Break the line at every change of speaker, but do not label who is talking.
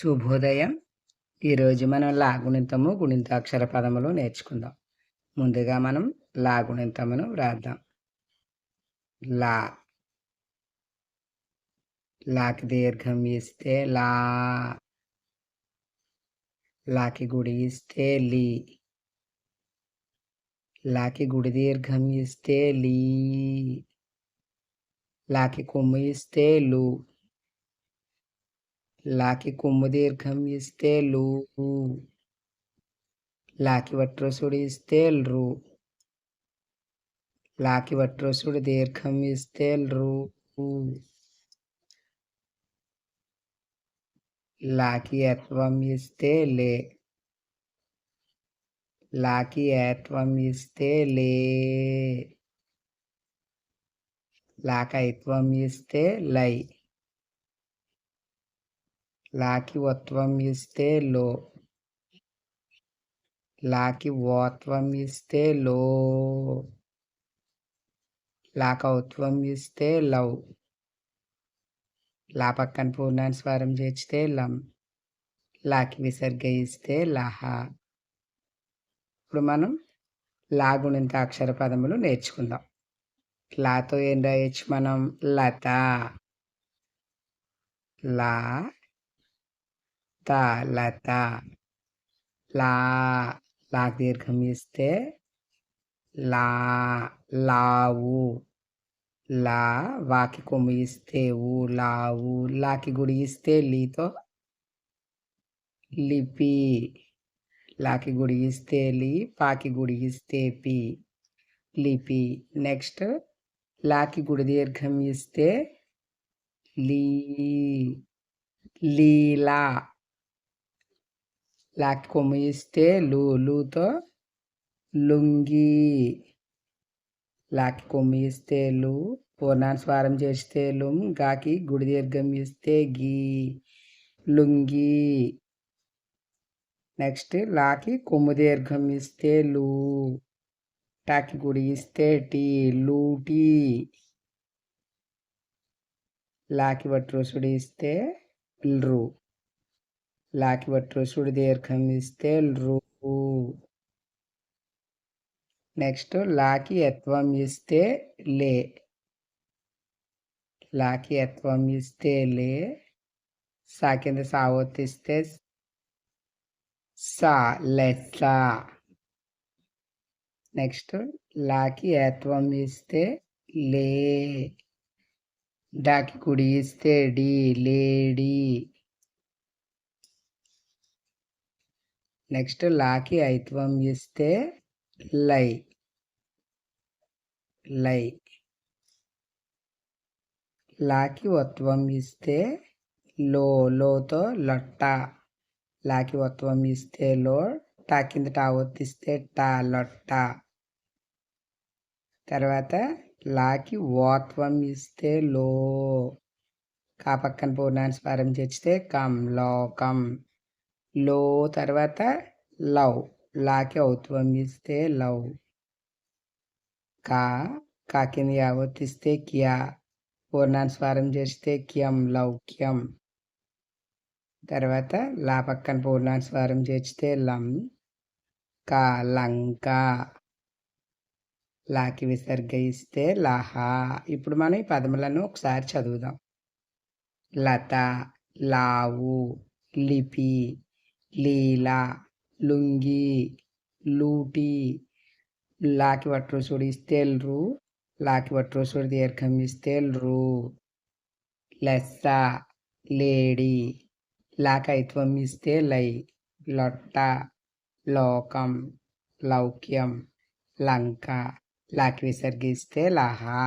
శుభోదయం. ఈరోజు మనం లాగుణితము గుణింతాక్షర పదములు నేర్చుకుందాం. ముందుగా మనం లాగుణింతమును వ్రాద్దాం. లా. లాకి దీర్ఘం ఇస్తే లా. లాకి గుడి ఇస్తే లీ. లాకి గుడి దీర్ఘం ఇస్తే లీ. లాకి కొమ్ము ఇస్తే లూ. లాకి కుంభ దీర్ఘం ఇస్తే లూ లాకి వట్రసుడు ఇస్తే రు లాకి వట్రసుడు దీర్ఘం ఇస్తే రు లాకి యత్వం ఇస్తే లే లాకి ఏత్వం ఇస్తే లే లాకైత్వం ఇస్తే లై లాకి వత్వం ఇస్తే లో. లాకి ఓత్వం ఇస్తే లో. లాకౌత్వం ఇస్తే లవ్ లా. పక్కన పూర్ణాన్ని స్వరం చేర్చితే లం. లాకి విసర్గ ఇస్తే లహ. ఇప్పుడు మనం లాగుణింత అక్షర పదములు నేర్చుకుందాం. లాతో ఏం రాయొచ్చు మనం? లత. లా త లత లా లా దీర్ఘం ఇస్తే లా లావు లా వాకి కొమ్ము ఇస్తే ఊ లావు లాకి గుడి ఇస్తే లీతో లిపి లాకి గుడి ఇస్తే లి పాకి గుడి ఇస్తే పి లిపి నెక్స్ట్ లాకి గుడి దీర్ఘం ఇస్తే లీ లీలా లాకి కొమ్ము ఇస్తే లు లూతో లుంగి లాకి కొమ్ము ఇస్తే లు పూర్ణాన్ని స్వారం చేస్తే లుం గాకి గుడి దీర్ఘం ఇస్తే గీ లుంగి నెక్స్ట్ లాకి కొమ్ము దీర్ఘం ఇస్తే లూ టాకి గుడి ఇస్తే టీ లూటీ లాకి వట్రోసుడి ఇస్తే ల్రు లాకి వట్రోసుడి దీర్ఘం ఇస్తే రూ నెక్స్ట్ లాకి యత్వం ఇస్తే లే లాకి యత్వం ఇస్తే లే సా కింద సావొత్తిస్తే సా లెట్లా నెక్స్ట్ లాకి ఏత్వం ఇస్తే లే డాకి కుడి ఇస్తే డి లేడీ నెక్స్ట్ లాకి ఐత్వం ఇస్తే లై. లై. లాకి ఒత్వం ఇస్తే లో లోతో లొట్ట. లాకి వత్వం ఇస్తే లో టా కింద టా ఒత్తిస్తే టా లొట్ట. తర్వాత లాకి ఓత్వం ఇస్తే లో. కా పక్కన పూర్ణాన్ని స్వరం చేస్తే కం లోకం లో తర్వాత లవ్ లాకి ఔత్వం ఇస్తే లవ్ కా. కాకింది యావత్తిస్తే కియా. పూర్ణాన్ని స్వరం చేస్తే క్యం లవ్ క్యం. తర్వాత లా పక్కన పూర్ణాన్ని స్వారం చేస్తే లం. కా లంక. లాకి విసర్గ ఇస్తే లహా. ఇప్పుడు మనం ఈ పదములను ఒకసారి చదువుదాం. లత లావు లిపి. లీలా లుంగి లూటి లాకి వట్రోసుడు ఇస్తేల్రు రు లాకి వట్రోసుడు దీర్ఘం ఇస్తేల్రు రు లెస్స లేడి లాకైత్వం ఇస్తే లై లొట్ట లోకం లౌక్యం లంక లాకి విసర్గిస్తే లహా